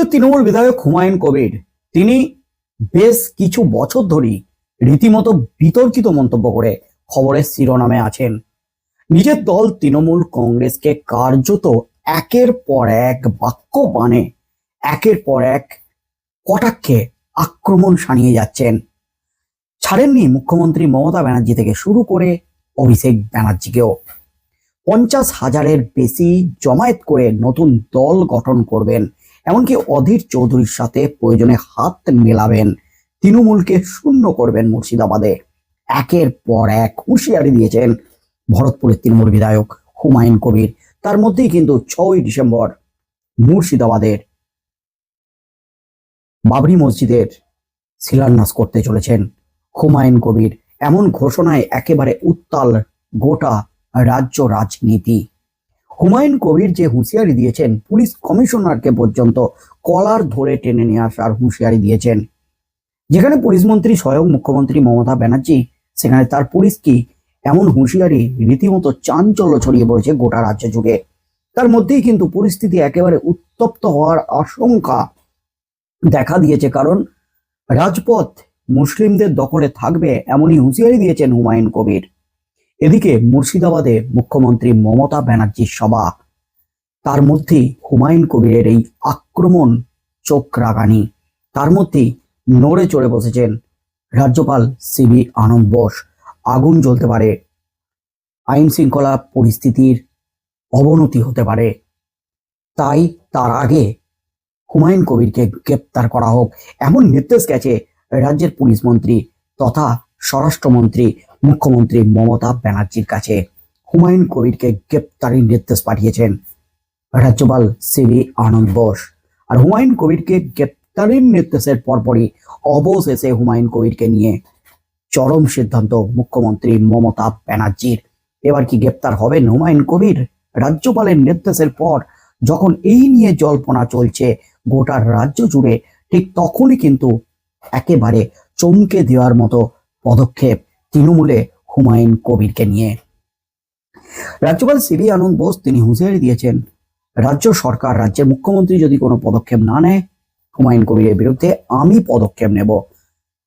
ভরতপুরের তৃণমূল বিধায়ক হুমায়ুন কবির, তিনি বেশ কিছু বছর ধরেই রীতিমতো বিতর্কিত মন্তব্য করে খবরের শিরোনামে আছেন। নিজের দল তৃণমূল কংগ্রেসকে কার্যত একের পর এক বাক্য বানে, একের পর এক কটাক্ষে আক্রমণ সানিয়ে যাচ্ছেন। ছাড়েননি মুখ্যমন্ত্রী মমতা ব্যানার্জি থেকে শুরু করে অভিষেক ব্যানার্জিকেও। পঞ্চাশ হাজারের বেশি জমায়েত করে নতুন দল গঠন করবেন এমনকি অধীর চৌধুরীর সাথে প্রয়োজনে হাত মেলাবেন। তৃণমূলকে শূন্য করবেন মুর্শিদাবাদে। একের পর এক হুঁশিয়ারি দিয়েছেন ভরতপুরের তৃণমূল বিধায়ক হুমায়ুন কবির। তার মধ্যেই কিন্তু ছয়ই ডিসেম্বর মুর্শিদাবাদের বাবরি মসজিদের শিলান্যাস করতে চলেছেন হুমায়ুন কবির। এমন ঘোষণায় একেবারে উত্তাল গোটা রাজ্য রাজনীতি। হুমায়ুন কবির যে হুঁশিয়ারি দিয়েছেন, পুলিশ কমিশনারকে পর্যন্ত কলার ধরে টেনে নিয়ে আসার হুঁশিয়ারি দিয়েছেন। যেখানে পুলিশ মন্ত্রী স্বয়ং মুখ্যমন্ত্রী মমতা ব্যানার্জি, সেখানে তার পুলিশ কি এমন হুঁশিয়ারি রীতিমতো চাঞ্চল্য ছড়িয়ে পড়েছে গোটা রাজ্য যুগে তার মধ্যেই কিন্তু পরিস্থিতি একেবারে উত্তপ্ত হওয়ার আশঙ্কা দেখা দিয়েছে, কারণ রাজপথ মুসলিমদের দখলে থাকবে এমনই হুঁশিয়ারি দিয়েছেন হুমায়ুন কবির। এদিকে মুর্শিদাবাদে মুখ্যমন্ত্রী মমতা ব্যানার্জির সভা। তার মধ্যেই হুমায়ুন কবিরের এই আক্রমণ চোখ রাগানি তার মধ্যেই নড়ে চড়ে বসেছেন রাজ্যপাল সিবি আনন্দ বোস। আগুন জ্বলতে পারে। আইন শৃঙ্খলা পরিস্থিতির অবনতি হতে পারে। তাই তার আগে হুমায়ুন কবিরকে গ্রেপ্তার করা হোক। এমন নির্দেশ গেছে রাজ্যের পুলিশ মন্ত্রী তথা স্বরাষ্ট্রমন্ত্রী মুখ্যমন্ত্রী মমতা ব্যানার্জির কাছে হুমায়ুন কবিরকে গ্রেপ্তারের নির্দেশ পাঠিয়েছেন রাজ্যপাল সিবি আনন্দ বোস। আর হুমায়ুন কবিরকে গ্রেপ্তারের নির্দেশের পরপরই অবশেষে হুমায়ুন কবিরকে নিয়ে চরম সিদ্ধান্ত মুখ্যমন্ত্রী মমতা ব্যানার্জির। এবার কি গ্রেপ্তার হবেন হুমায়ুন কবির? রাজ্যপালের নির্দেশের পর যখন এই নিয়ে জল্পনা চলছে গোটা রাজ্য জুড়ে, ঠিক তখনই কিন্তু একেবারে চমকে দেওয়ার মতো পদক্ষেপ তৃণমূলে হুমায়ুন কবিরকে নিয়ে। রাজ্যপাল সিবি আনন্দ বোস তিনি হুঁশিয়ারি দিয়েছেন, রাজ্য সরকার, রাজ্যের মুখ্যমন্ত্রী যদি কোনো পদক্ষেপ না নেয়, হুমায়ুন কবিরের বিরুদ্ধে আমি পদক্ষেপ নেব।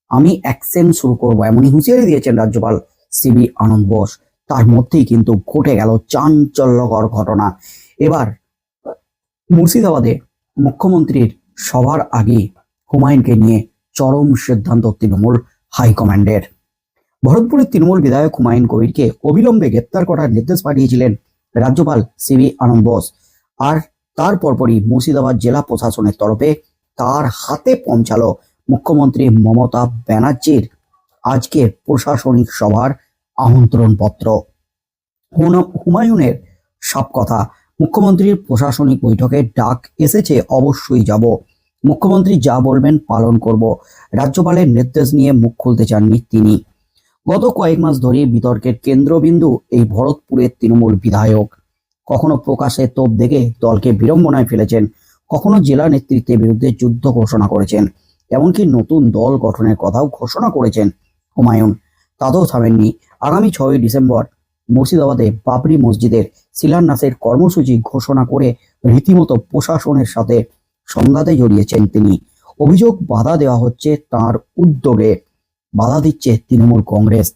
আমি অ্যাকশন শুরু করব এমনই হুঁশিয়ারি দিয়েছেন রাজ্যপাল সিবি আনন্দ বোস। তার মধ্যেই কিন্তু ঘটে গেল চাঞ্চল্যকর ঘটনা। এবার মুর্শিদাবাদে মুখ্যমন্ত্রীর সভার আগে হুমায়ুনকে নিয়ে চরম সিদ্ধান্ত তৃণমূল হাইকমান্ডের। ভরতপুরের তৃণমূল বিধায়ক হুমায়ুন কবিরকে অবিলম্বে গ্রেপ্তার করার নির্দেশ পাঠিয়েছিলেন রাজ্যপাল সিবি আনন্দ বোস। আর তার পরপরই মুর্শিদাবাদ জেলা প্রশাসনের তরফে তার হাতে পৌঁছালো মুখ্যমন্ত্রী মমতা ব্যানার্জির আজকের প্রশাসনিক সভার আমন্ত্রণ পত্র হুমায়ুনের সব কথা মুখ্যমন্ত্রীর প্রশাসনিক বৈঠকে ডাক এসেছে, অবশ্যই যাব। মুখ্যমন্ত্রী যা বলবেন পালন করব। রাজ্যপালের নির্দেশ নিয়ে মুখ খুলতে চাননি তিনি। গত কয়েক মাস ধরে বিতর্কের কেন্দ্রবিন্দু এই ভরতপুরের তৃণমূল বিধায়ক। কখনো প্রকাশ্যে তোপ দেখে দলকে বিড়ম্বনায় ফেলেছেন, কখনো জেলা নেতৃত্বের বিরুদ্ধে যুদ্ধ ঘোষণা করেছেন, এমনকি নতুন দল গঠনের কথাও ঘোষণা করেছেন হুমায়ুন। তাতেও থামেননি। আগামী ছয়ই ডিসেম্বর মুর্শিদাবাদে বাবরি মসজিদের শিলান্যাসের কর্মসূচি ঘোষণা করে রীতিমতো প্রশাসনের সাথে সংঘাতে জড়িয়েছেন তিনি। অভিযোগ বাধা দেওয়া হচ্ছে তার উদ্যোগে। বাধা দিচ্ছে তৃণমূল কংগ্রেস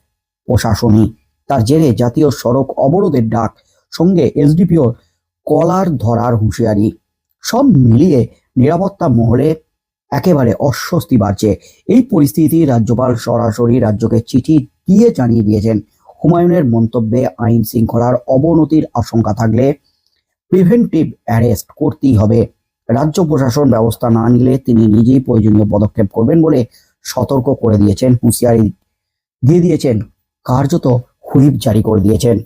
প্রশাসনই। তার জেরে জাতীয় সড়ক অবরোধের ডাক, সঙ্গে এসডিপিও কলার ধরার হুঁশিয়ারি। সব মিলিয়ে নিরাপত্তা মহলে একেবারে অস্বস্তি বাড়ছে। এই পরিস্থিতি রাজ্যপাল সরাসরি রাজ্যকে চিঠি দিয়ে জানিয়ে দিয়েছেন। হুমায়ুনের মন্তব্যে আইন শৃঙ্খলার অবনতির আশঙ্কা থাকলে প্রিভেন্টিভ অ্যারেস্ট করতেই হবে। রাজ্য প্রশাসন ব্যবস্থা না নিলে তিনি নিজেই প্রয়োজনীয় পদক্ষেপ করবেন বলে সতর্ক করে দিয়েছেন, হুঁশিয়ারি দিয়ে দিয়েছেন, কার্যত হুইপ জারি করে দিয়েছেন।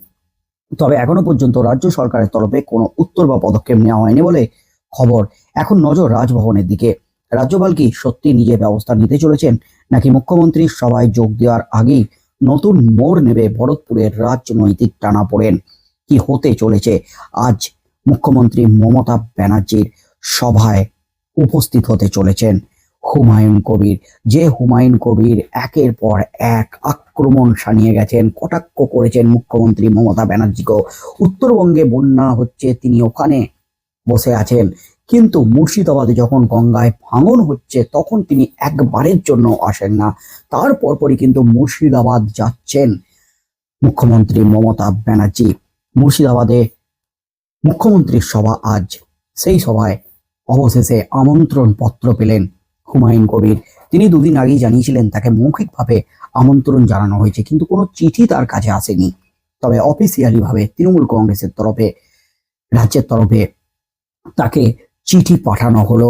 তবে এখনও পর্যন্ত রাজ্য সরকারের তরফে কোনো উত্তর বা পদক্ষেপ নেওয়া হয়নি বলে খবর এখন নজর রাজভবনের দিকে। রাজ্যপাল কি সত্যি নিজে ব্যবস্থা নিতে চলেছেন, নাকি মুখ্যমন্ত্রী সভায় যোগ দেওয়ার আগেই নতুন মোড় নেবে ভরতপুরের রাজনৈতিক টানাপোড়েন কি হতে চলেছে? আজ মুখ্যমন্ত্রী মমতা ব্যানার্জির সভায় উপস্থিত হতে চলেছেন। হুমায়ুন কবির। যে হুমায়ুন কবির একের পর এক আক্রমণ সানিয়ে গেছেন, কটাক্ষ করেছেন মুখ্যমন্ত্রী মমতা ব্যানার্জিকেও। উত্তরবঙ্গে বন্যা হচ্ছে, তিনি ওখানে বসে আছেন। কিন্তু মুর্শিদাবাদে যখন গঙ্গায় ভাঙন হচ্ছে, তখন তিনি একবারের জন্য আসেন না। তার পরপরই কিন্তু মুর্শিদাবাদ যাচ্ছেন মুখ্যমন্ত্রী মমতা ব্যানার্জি। মুর্শিদাবাদে মুখ্যমন্ত্রীর সভা আজ। সেই সভায় অবশেষে আমন্ত্রণ পত্র পেলেন হুমায়ুন কবির। তিনি দুদিন আগেই জানিয়েছিলেন, তাকে মৌখিকভাবে আমন্ত্রণ জানানো হয়েছে, কিন্তু কোনো চিঠি তার কাছে আসেনি। তবে অফিসিয়ালি ভাবে তৃণমূল কংগ্রেসের তরফে, রাজ্যের তরফে তাকে চিঠি পাঠানো হলো।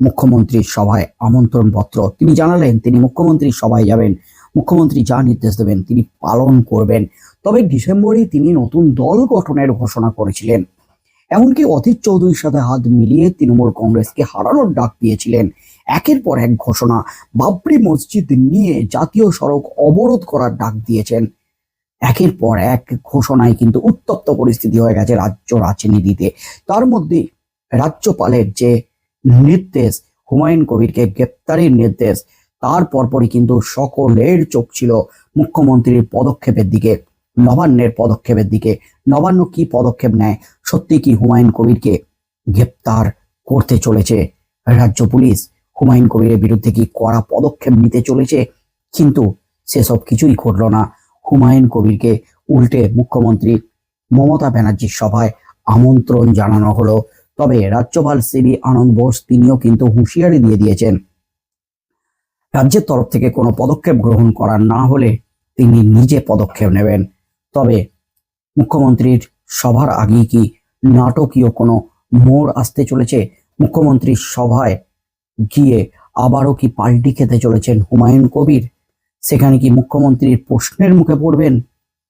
মুখ্যমন্ত্রীর সভায় আমন্ত্রণ পত্র তিনি জানালেন, তিনি মুখ্যমন্ত্রীর সভায় যাবেন। মুখ্যমন্ত্রী যা নির্দেশ দেবেন, তিনি পালন করবেন। তবে ডিসেম্বরে তিনি নতুন দল গঠনের ঘোষণা করেছিলেন। এমনকি অধীর চৌধুরীর সাথে হাত মিলিয়ে তৃণমূল কংগ্রেসকে হারানোর ডাক দিয়েছিলেন। একের পর এক ঘোষণা বাবরি মসজিদ নিয়ে জাতীয় সড়ক অবরোধ করার ডাক দিয়েছেন। একের পর এক ঘোষণায় কিন্তু উত্তপ্ত পরিস্থিতি হয়ে গেছে রাজ্য রাজনীতিতে। তার মধ্যে রাজ্যপালের যে নির্দেশ, হুমায়ুন কবিরকে গ্রেপ্তারের নির্দেশ, তার পরপরই কিন্তু সকলের চোখ ছিল মুখ্যমন্ত্রীর পদক্ষেপের দিকে। নবান্নের পদক্ষেপের দিকে। নবান্ন কি পদক্ষেপ নেয়? সত্যি কি হুমায়ুন কবিরকে গ্রেপ্তার করতে চলেছে? রাজ্য পুলিশ হুমায়ুন কবিরের বিরুদ্ধে কি কড়া পদক্ষেপ নিতে চলেছে? কিন্তু সেসব কিছুই ঘটল না। হুমায়ুন কবিরকে উল্টে মুখ্যমন্ত্রী মমতা ব্যানার্জির সভায় আমন্ত্রণ জানানো হলো। তবে রাজ্যপাল সিবি আনন্দ বোস তিনিও কিন্তু হুঁশিয়ারি দিয়ে দিয়েছেন। রাজ্যের তরফ থেকে কোনো পদক্ষেপ গ্রহণ করা না হলে তিনি নিজে পদক্ষেপ নেবেন। তবে মুখ্যমন্ত্রীর সভার আগে কি নাটকীয় কোনো মোড় আসতে চলেছে? মুখ্যমন্ত্রীর সভায় গিয়ে আবারও কি পাল্টি খেতে চলেছেন হুমায়ুন কবির? সেখানে কি মুখ্যমন্ত্রীর প্রশ্নের মুখে পড়বেন?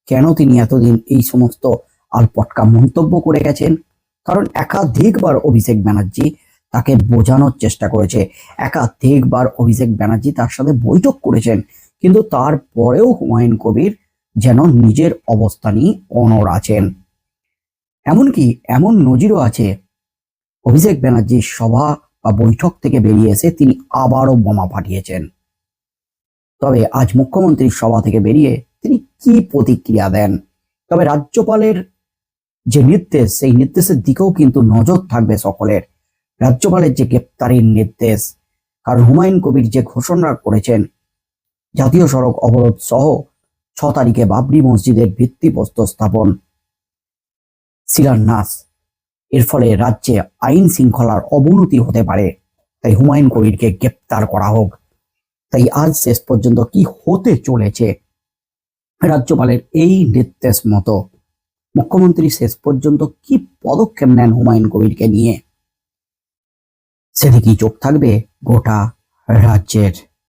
কেন তিনি এতদিন এই সমস্ত আলপটকা মন্তব্য করে গেছেন? কারণ একাধিকবার অভিষেক ব্যানার্জি তাকে বোঝানোর চেষ্টা করেছে। একাধিকবার অভিষেক ব্যানার্জি তার সাথে বৈঠক করেছেন। কিন্তু তারপরেও হুমায়ুন কবির যেন নিজের অবস্থানই অনর আছেন। এমনকি এমন নজিরও আছে। অভিষেক ব্যানার্জির সভা বা বৈঠক থেকে বেরিয়ে এসে তিনি আবারও বোমা পাঠিয়েছেন তবে আজ মুখ্যমন্ত্রীর সভা থেকে বেরিয়ে তিনি কি প্রতিক্রিয়া দেন? তবে রাজ্যপালের যে নির্দেশ, সেই নির্দেশের দিকেও কিন্তু নজর থাকবে সকলের। রাজ্যপালের যে গ্রেপ্তারির নির্দেশ, কারণ হুমায়ুন কবির যে ঘোষণা করেছেন, জাতীয় সড়ক অবরোধ সহ ছ তারিখে বাবরি মসজিদের ভিত্তিপ্রস্তর স্থাপন। শিলান্যাস। এর ফলে রাজ্যে আইন শৃঙ্খলার অবনতি হতে পারে। তাই হুমায়ুন কবিরকে গ্রেপ্তার করা হোক। তাই আজ শেষ পর্যন্ত কি হতে চলেছে? রাজ্যপালের এই নির্দেশ মতো। মুখ্যমন্ত্রী শেষ পর্যন্ত কি পদক্ষেপ নেন হুমায়ুন কবিরকে নিয়ে? সেদিকেই চোখ থাকবে গোটা রাজ্যের।